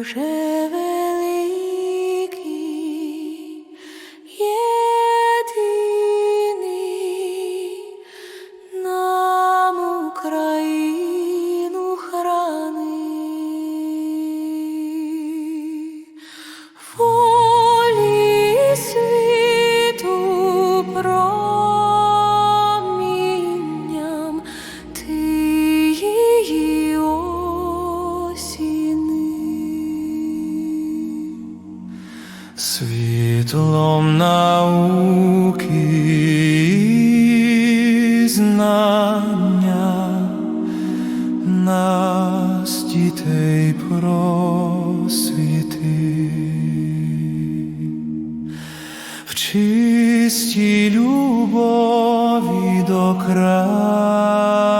Боже Світлом науки і знання нас дітей просвіти. В чистій любові до краю